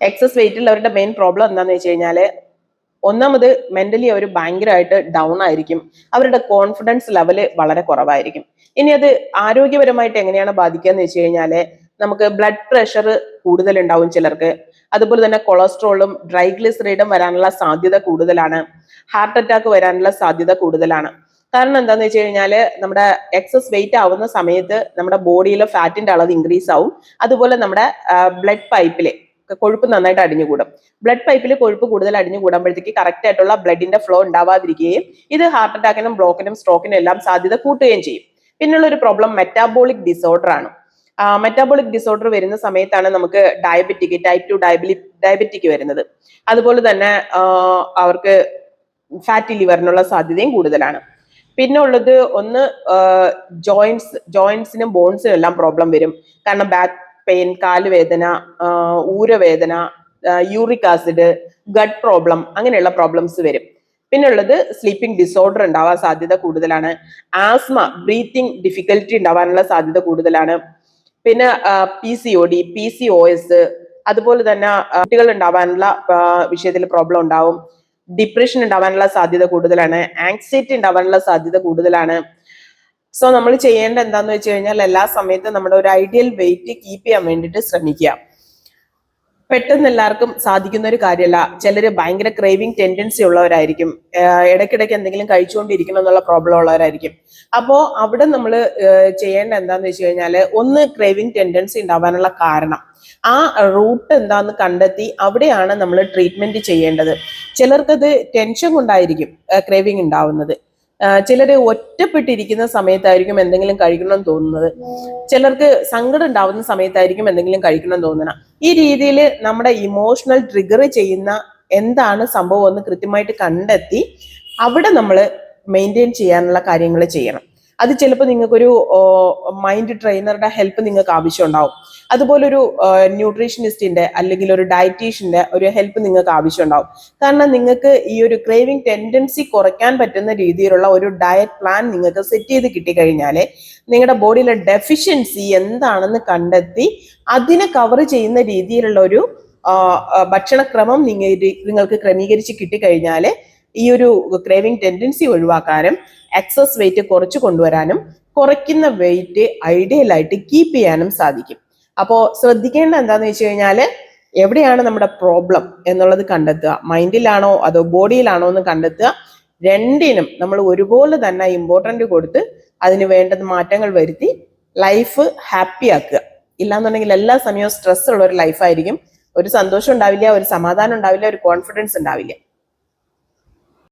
Excess weight ഉള്ളവരുടെ main problem എന്താണെന്ന് വെച്ച് കഴിഞ്ഞാൽ ഒന്നാമത് മെന്റലി അവർ ഭയങ്കരമായിട്ട് ഡൗൺ ആയിരിക്കും. അവരുടെ കോൺഫിഡൻസ് ലെവൽ വളരെ കുറവായിരിക്കും. ഇനി അത് ആരോഗ്യപരമായിട്ട് എങ്ങനെയാണ് ബാധിക്കുക എന്ന് വെച്ച് കഴിഞ്ഞാൽ നമുക്ക് ബ്ലഡ് പ്രഷർ കൂടുതൽ ഉണ്ടാവും ചിലർക്ക്. അതുപോലെ തന്നെ കൊളസ്ട്രോളും ഡ്രൈഗ്ലിസറൈഡും വരാനുള്ള സാധ്യത കൂടുതലാണ്. ഹാർട്ട് അറ്റാക്ക് വരാനുള്ള സാധ്യത കൂടുതലാണ്. കാരണം എന്താന്ന് വെച്ച് കഴിഞ്ഞാൽ നമ്മുടെ എക്സസ് വെയിറ്റ് ആവുന്ന സമയത്ത് നമ്മുടെ ബോഡിയിലെ ഫാറ്റിന്റെ അളവ് ഇൻക്രീസ് ആവും. അതുപോലെ നമ്മുടെ ബ്ലഡ് പൈപ്പിൽ കൊഴുപ്പ് നന്നായിട്ട് അടിഞ്ഞുകൂടും. ബ്ലഡ് പൈപ്പിൽ കൊഴുപ്പ് കൂടുതൽ അടിഞ്ഞു കൂടുമ്പോഴത്തേക്ക് കറക്റ്റ് ആയിട്ടുള്ള ബ്ലഡിന്റെ ഫ്ലോ ഉണ്ടാവാതിരിക്കുകയും ഇത് ഹാർട്ട് അറ്റാക്കിനും ബ്ലോക്കിനും സ്ട്രോക്കിനും എല്ലാം സാധ്യത കൂട്ടുകയും ചെയ്യും. പിന്നെയുള്ള ഒരു പ്രോബ്ലം മെറ്റാബോളിക് ഡിസോർഡർ ആണ്. മെറ്റാബോളിക് ഡിസോർഡർ വരുന്ന സമയത്താണ് നമുക്ക് ഡയബറ്റിക് ടൈപ്പ് ടു ഡയബലി ഡയബറ്റിക് വരുന്നത്. അതുപോലെ തന്നെ അവർക്ക് ഫാറ്റി ലിവറിനുള്ള സാധ്യതയും കൂടുതലാണ്. പിന്നെ ഉള്ളത് ഒന്ന് ജോയിന്റ്സ് ജോയിന്റ്സിനും ബോൺസിനും എല്ലാം പ്രോബ്ലം വരും. കാരണം ബാക്ക് പെയിൻ കാലുവേദന ഊരവേദന യൂറിക് ആസിഡ് ഗഡ് പ്രോബ്ലം അങ്ങനെയുള്ള പ്രോബ്ലംസ് വരും. പിന്നെ ഉള്ളത് സ്ലീപ്പിംഗ് ഡിസോർഡർ ഉണ്ടാവാൻ സാധ്യത കൂടുതലാണ്. ആസ്മ ബ്രീത്തിങ് ഡിഫിക്കൽറ്റി ഉണ്ടാവാനുള്ള സാധ്യത കൂടുതലാണ്. പിന്നെ P C O D P C O S അതുപോലെ തന്നെ കുട്ടികൾ ഉണ്ടാവാനുള്ള വിഷയത്തിൽ പ്രോബ്ലം ഉണ്ടാവും. ഡിപ്രഷൻ ഉണ്ടാവാനുള്ള സാധ്യത കൂടുതലാണ്. ആങ്സൈറ്റി ഉണ്ടാവാനുള്ള സാധ്യത കൂടുതലാണ്. സോ നമ്മൾ ചെയ്യേണ്ട എന്താന്ന് വെച്ച് കഴിഞ്ഞാൽ എല്ലാ സമയത്തും നമ്മുടെ ഒരു ഐഡിയൽ വെയിറ്റ് കീപ്പ് ചെയ്യാൻ വേണ്ടിയിട്ട് ശ്രമിക്കുക. പെട്ടെന്ന് എല്ലാവർക്കും സാധിക്കുന്ന ഒരു കാര്യമല്ല. ചിലർ ഭയങ്കര ക്രേവിംഗ് ടെൻഡൻസി ഉള്ളവരായിരിക്കും. ഇടയ്ക്കിടയ്ക്ക് എന്തെങ്കിലും കഴിച്ചുകൊണ്ടിരിക്കണം എന്നുള്ള പ്രോബ്ലം ഉള്ളവരായിരിക്കും. അപ്പോൾ അവിടെ നമ്മൾ ചെയ്യേണ്ട എന്താന്ന് വെച്ച് കഴിഞ്ഞാൽ ഒന്ന് ക്രേവിംഗ് ടെൻഡൻസി ഉണ്ടാവാനുള്ള കാരണം. ആ റൂട്ട് എന്താന്ന് കണ്ടെത്തി അവിടെയാണ് നമ്മൾ ട്രീറ്റ്മെന്റ് ചെയ്യേണ്ടത്. ചിലർക്കത് ടെൻഷൻ കൊണ്ടായിരിക്കും ക്രേവിംഗ് ഉണ്ടാവുന്നത്. ചിലര് ഒറ്റപ്പെട്ടിരിക്കുന്ന സമയത്തായിരിക്കും എന്തെങ്കിലും കഴിക്കണം തോന്നുന്നത്. ചിലർക്ക് സങ്കടം ഉണ്ടാവുന്ന സമയത്തായിരിക്കും എന്തെങ്കിലും കഴിക്കണം തോന്നണം ഈ രീതിയിൽ നമ്മുടെ ഇമോഷണൽ ട്രിഗർ ചെയ്യുന്ന എന്താണ് സംഭവം എന്ന് കൃത്യമായിട്ട് കണ്ടെത്തി അവിടെ നമ്മൾ മെയിന്റെയിൻ ചെയ്യാനുള്ള കാര്യങ്ങൾ ചെയ്യണം. അത് ചിലപ്പോൾ നിങ്ങൾക്കൊരു മൈൻഡ് ട്രെയിനറുടെ ഹെൽപ്പ് നിങ്ങൾക്ക് ആവശ്യമുണ്ടാവും. അതുപോലെ ഒരു ന്യൂട്രീഷനിസ്റ്റിന്റെ അല്ലെങ്കിൽ ഒരു ഡയറ്റീഷ്യന്റെ ഒരു ഹെൽപ്പ് നിങ്ങൾക്ക് ആവശ്യമുണ്ടാവും. കാരണം നിങ്ങൾക്ക് ഈ ഒരു ക്രേവിംഗ് ടെൻഡൻസി കുറയ്ക്കാൻ പറ്റുന്ന രീതിയിലുള്ള ഒരു ഡയറ്റ് പ്ലാൻ നിങ്ങൾക്ക് സെറ്റ് ചെയ്ത് കിട്ടിക്കഴിഞ്ഞാൽ നിങ്ങളുടെ ബോഡിയിലെ ഡെഫിഷ്യൻസി എന്താണെന്ന് കണ്ടെത്തി അതിനെ കവർ ചെയ്യുന്ന രീതിയിലുള്ള ഒരു ഭക്ഷണക്രമം നിങ്ങൾ നിങ്ങൾക്ക് ക്രമീകരിച്ച് കിട്ടിക്കഴിഞ്ഞാൽ ഈ ഒരു ക്രേവിംഗ് ടെൻഡൻസി ഒഴിവാക്കാനും എക്സസ് വെയിറ്റ് കുറച്ച് കൊണ്ടുവരാനും കുറയ്ക്കുന്ന വെയിറ്റ് ഐഡിയൽ ആയിട്ട് കീപ്പ് ചെയ്യാനും സാധിക്കും. അപ്പോൾ ശ്രദ്ധിക്കേണ്ട എന്താന്ന് വെച്ച് കഴിഞ്ഞാൽ എവിടെയാണ് നമ്മുടെ പ്രോബ്ലം എന്നുള്ളത് കണ്ടെത്തുക. മൈൻഡിലാണോ അതോ ബോഡിയിലാണോ എന്ന് കണ്ടെത്തുക. രണ്ടിനും നമ്മൾ ഒരുപോലെ തന്നെ ഇമ്പോർട്ടന്റ് കൊടുത്ത് അതിന് വേണ്ടത് മാറ്റങ്ങൾ വരുത്തി ലൈഫ് ഹാപ്പി ആക്കുക. ഇല്ലാന്നുണ്ടെങ്കിൽ എല്ലാ സമയവും സ്ട്രെസ് ഉള്ള ഒരു ലൈഫായിരിക്കും ഒരു സന്തോഷം ഉണ്ടാവില്ല ഒരു സമാധാനം ഉണ്ടാവില്ല ഒരു കോൺഫിഡൻസ് ഉണ്ടാവില്ല.